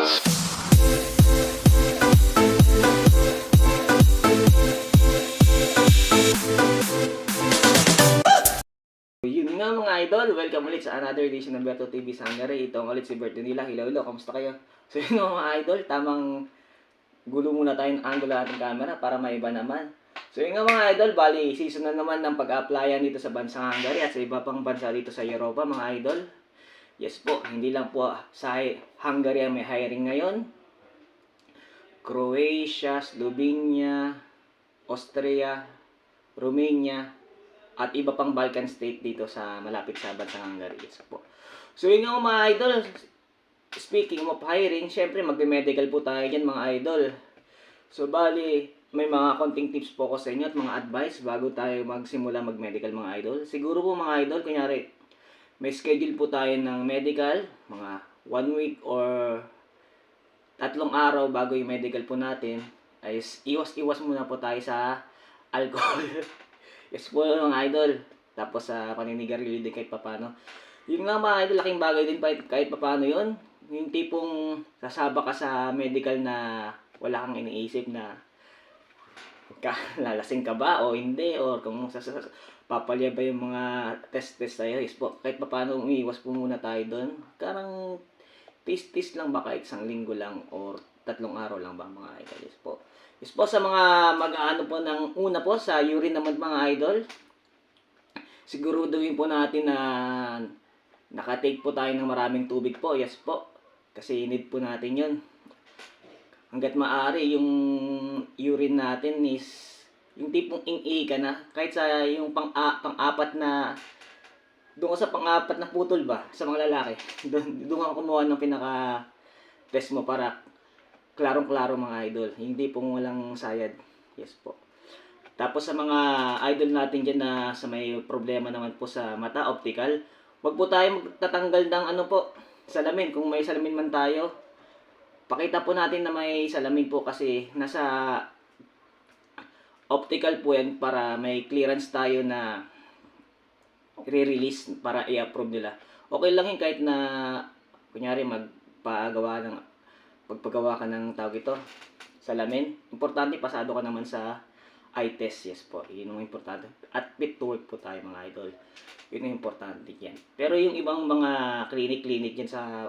Yun mga idol, welcome ulit sa another edition ng Berto TV sa Hungary. Ito ulit si Berto nila. Hello, hello, kamusta kayo? So yun nga mga idol, tamang gulo muna tayong angulo ating camera para maiba naman. So yun nga mga idol, bali season na naman ng pag-applyan dito sa bansang Hungary at sa iba pang bansa dito sa Europa mga idol. Yes po, hindi lang po sa Hungary ang may hiring ngayon. Croatia, Slovenia, Austria, Romania, at iba pang Balkan state dito sa malapit sa bansang Hungary. Yes po. So yun nga mga idol, speaking of hiring, syempre magme-medical po tayo dyan mga idol. So bali, may mga konting tips po ko sa inyo at mga advice bago tayo magsimula mag-medical mga idol. Siguro po mga idol, kunyari, may schedule po tayo ng medical, mga one week or tatlong araw bago yung medical po natin, ay iwas-iwas muna po tayo sa alcohol. yes po mga idol. Tapos sa paninigarilyo din kahit papano. Yun nga mga idol, laking bagay din kahit, papano yun. Yung tipong sasaba ka sa medical na wala kang iniisip na ka, lalasing ka ba o hindi or kung sa, sa, papalya ba yung mga test-test tayo. Yes po, kahit papano umiiwas po muna tayo doon. Karang tis-tis lang ba kahit isang linggo lang or tatlong araw lang ba mga idol. Yes po. Yes po sa mga mag-ano po ng una po sa urine naman mga idol. Siguruduhin po natin na nakatake po tayo ng maraming tubig po. Yes po. Kasi need po natin yun. Hanggat maaari yung urine natin is yung tipong ing ka na. Kahit sa yung pang pang-apat na doon sa pang-apat na putol ba sa mga lalaki. Doon doon ako kumuha ng pinaka test mo para klarong-klaro mga idol. Hindi pong walang sayad. Yes po. Tapos sa mga idol natin dyan na sa may problema naman po sa mata, optical, wag po tayo magtatanggal ng ano po, salamin. Kung may salamin man tayo, pakita po natin na may salamin po kasi nasa optical po yan para may clearance tayo na re-release para i-approve nila. Okay lang yun kahit na kunyari magpagawa ng pagpagawa ka ng tawag ito salamin. Importante pasado ka naman sa eye test. Yes po. Yun ang importante. At fit to work po tayo mga idol. Yun ang importante yan. Pero yung ibang mga clinic-clinic dyan sa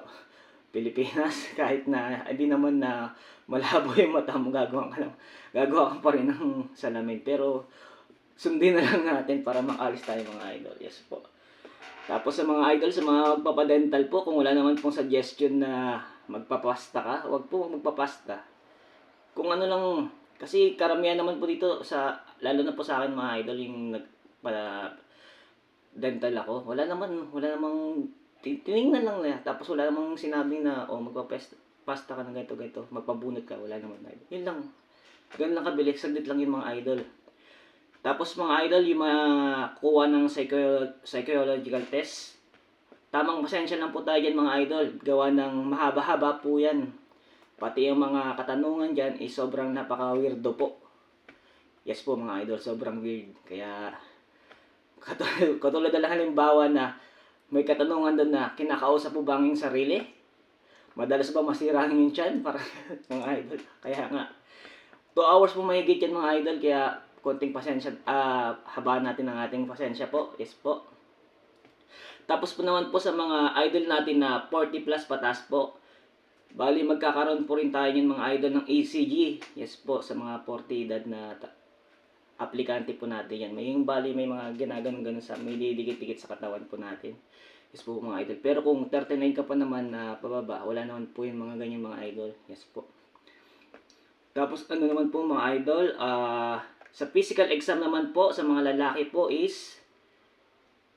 Pilipinas, kahit na hindi naman na malabo yung mata mo, gagawa ka, lang, gagawa ka pa rin ng salamin. Pero sundin na lang natin para makalis tayo mga idol. Yes po. Tapos sa mga idol, sa mga magpapadental po, kung wala naman pong suggestion na magpapasta ka, wag po magpapasta. Kung ano lang, kasi karamihan naman po dito sa, lalo na po sa akin mga idol, yung nagpa dental ako, wala naman, wala namang, tinignan lang na, tapos wala namang sinabing na, oh, magpapasta pasta ka ng ganito, ganito, magpabunot ka, wala naman idol. Yun lang. Ganun lang kabilis, saglit lang yung mga idol. Tapos mga idol, yung mga kuha ng psycho- psychological test, tamang pasensya lang po tayo dyan mga idol. Gawa ng mahaba-haba po yan. Pati yung mga katanungan dyan is sobrang napaka-weirdo po. Yes po mga idol, sobrang weird. Kaya, katulad, katulad na halimbawa na may katanungan doon na kinakausap po ba ang iyong sarili? Madalas ba masira ang iyong tiyan? Para mga idol. Kaya nga, 2 hours po mahigit yan mga idol. Kaya konting pasensya, ah habaan natin ang ating pasensya po. Yes po. Tapos po naman po sa mga idol natin na 40 plus patas po. Bali, magkakaroon po rin tayo ng mga idol ng ECG. Yes po, sa mga 40 edad na aplikante po natin yan. May yung bali, may mga ginaganon-ganon sa, may didikit-dikit sa katawan po natin. Yes po mga idol. Pero kung 39 ka pa naman na pababa, wala naman po yung mga ganyan mga idol. Yes po. Tapos ano naman po mga idol, ah sa physical exam naman po sa mga lalaki po is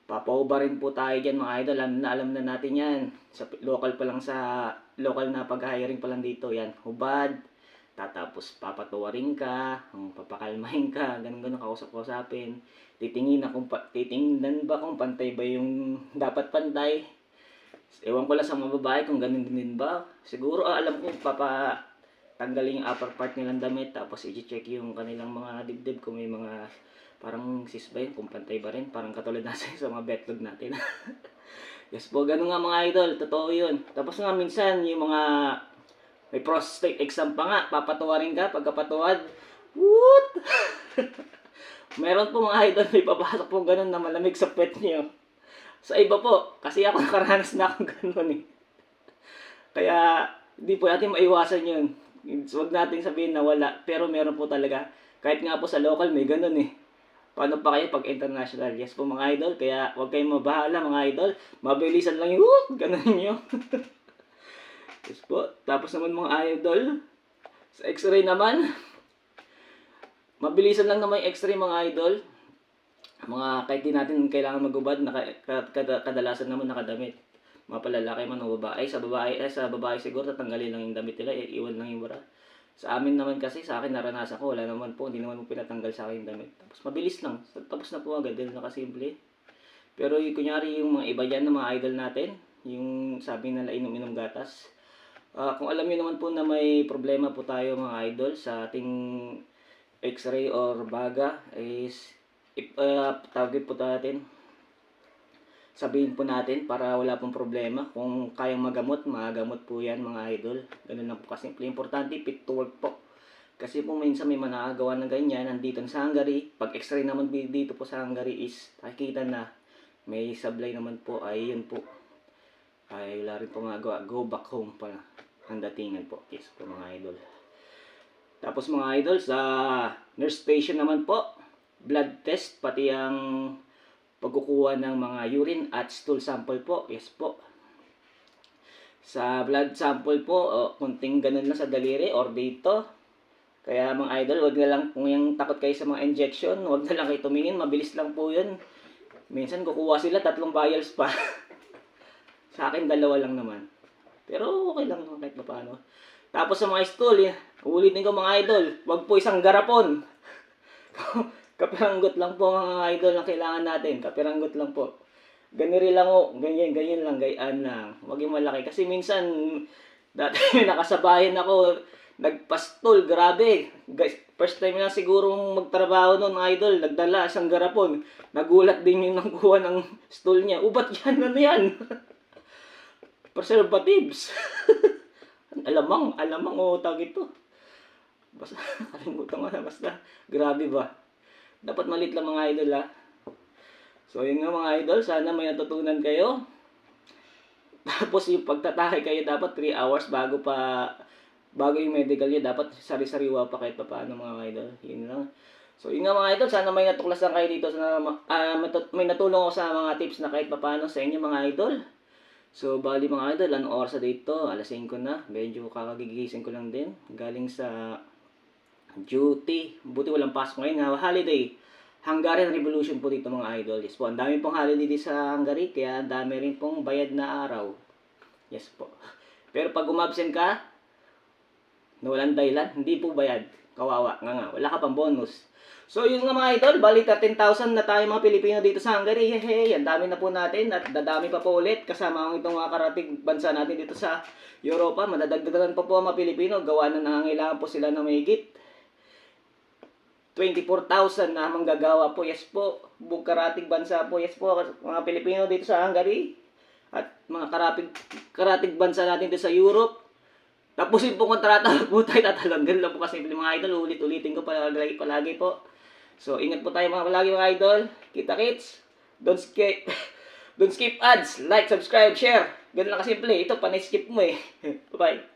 papauba rin po tayo dyan mga idol. Alam na alam na natin yan. Sa local pa lang sa local na pag-hiring pa lang dito yan. Hubad. Tatapos papatuwarin ka, papakalmahin ka, ganun ganun kausap-kausapin. Titingin na kung titingnan ba kung pantay ba yung dapat pantay. Ewan ko lang sa mga babae kung ganun din ba. Siguro ah, alam ko papa tanggalin yung upper part nilang damit tapos i-check yung kanilang mga dibdib kung may mga parang sis ba yun, kung pantay ba rin. Parang katulad nasa sa mga betlog natin. yes po, ganun nga mga idol. Totoo yun. Tapos nga minsan yung mga May prostate exam pa nga. Papatuwarin ka pagkapatuwad. Woot! Meron po mga idol, may papasok po ganun na malamig sa puwet niyo. Sa iba po, kasi ako nakaranas na akong ganun eh. Kaya, hindi po natin maiwasan yun. Huwag natin sabihin na wala. Pero meron po talaga. Kahit nga po sa local, may ganun eh. Paano pa kayo pag international? Yes po mga idol. Kaya huwag kayong mabahala mga idol. Mabilisan lang yung! Ganun nyo. yes po. Tapos naman mga idol. Sa x-ray naman. Mabilisan lang naman yung x-ray mga idol. Mga kahit di natin kailangan magubad, naka, ka- kada- kadalasan naman nakadamit. Mga palalaki man o babae. Sa babae, eh, sa babae siguro tatanggalin lang yung damit nila, i- iwan lang yung bra. Sa amin naman kasi, sa akin naranasan ko, wala naman po, hindi naman po pinatanggal sa akin yung damit. Tapos mabilis lang, tapos na po agad, ganun nakasimple. Pero yung kunyari yung mga iba dyan na mga idol natin, yung sabi nila inom-inom gatas. Ah, kung alam niyo naman po na may problema po tayo mga idol sa ating x-ray or baga is if, uh, tawagin po natin sabihin po natin para wala pong problema. Kung kayang magamot, magamot po yan mga idol. Ganun lang po kasi. Importante, fit to work po. Kasi po minsan may managawa ng ganyan, nandito sa Hungary. Pag x-ray naman di- dito po sa Hungary is, nakikita na may sablay naman po, ay yun po. Ay wala rin po magawa. Go back home pala. Ang datingan po. Yes po mga idol. Tapos mga idol, sa nurse station naman po, blood test, pati ang pagkukuha ng mga urine at stool sample po. Yes po. Sa blood sample po, o, kunting ganun lang sa daliri or dito. Kaya mga idol, wag na lang kung yung takot kayo sa mga injection, wag na lang kayo tumingin, mabilis lang po yun. Minsan kukuha sila tatlong vials pa. sa akin dalawa lang naman. Pero okay lang kahit paano. Tapos sa mga stool, eh, ulitin ko mga idol, wag po isang garapon. Kapiranggot lang po mga idol na kailangan natin. Kapiranggot lang po. Ganiri lang o, ganyan, ganyan lang, gayaan lang. Huwag yung malaki. Kasi minsan, dati nakasabayan ako, nagpastol, grabe. First time na siguro magtrabaho noon, idol, nagdala isang garapon. Nagulat din yung nangkuha ng stool niya. Ubat yan, ano yan? Preservatives. alamang, alamang o tawag ito. Basta, kalimutan ko na, basta, grabe ba. Dapat malit lang mga idol ha. So yun nga mga idol, sana may natutunan kayo. Tapos yung pagtatahe kayo dapat 3 hours bago pa bago yung medical nyo, dapat sari-sariwa pa kahit pa paano mga idol. Yun lang. So yun nga mga idol, sana may natuklasan kayo dito sa ah, matu- may natulong ako sa mga tips na kahit pa paano sa inyo mga idol. So bali mga idol, ano oras na dito? Alas 5 na. Medyo kakagigising ko lang din. Galing sa duty. Buti walang pasok ngayon nga. Holiday. Hungarian Revolution po dito mga idol. Yes po. Ang dami pong holiday dito sa Hungary. Kaya ang dami rin pong bayad na araw. Yes po. Pero pag umabsent ka, na walang dahilan, hindi po bayad. Kawawa. Nga nga. Wala ka pang bonus. So yun nga mga idol, bali 13,000 na tayo mga Pilipino dito sa Hungary. Hehe, ang dami na po natin at dadami pa po ulit kasama ang itong mga karating bansa natin dito sa Europa. Madadagdagan pa po ang mga Pilipino. Gawa na nangangailangan po sila na mahigit 24,000 na manggagawa po. Yes po. Bukarating bansa po. Yes po. Mga Pilipino dito sa Hungary. At mga karapig, karatig bansa natin dito sa Europe. Tapusin po kontrata po tayo tatalon. Lang po kasi mga idol. Ulit-ulitin ko palagi, palagi po. So, ingat po tayo mga palagi mga idol. Kita kits. Don't skip. Don't skip ads. Like, subscribe, share. Ganun lang kasimple. Ito, panay skip mo eh. Bye-bye.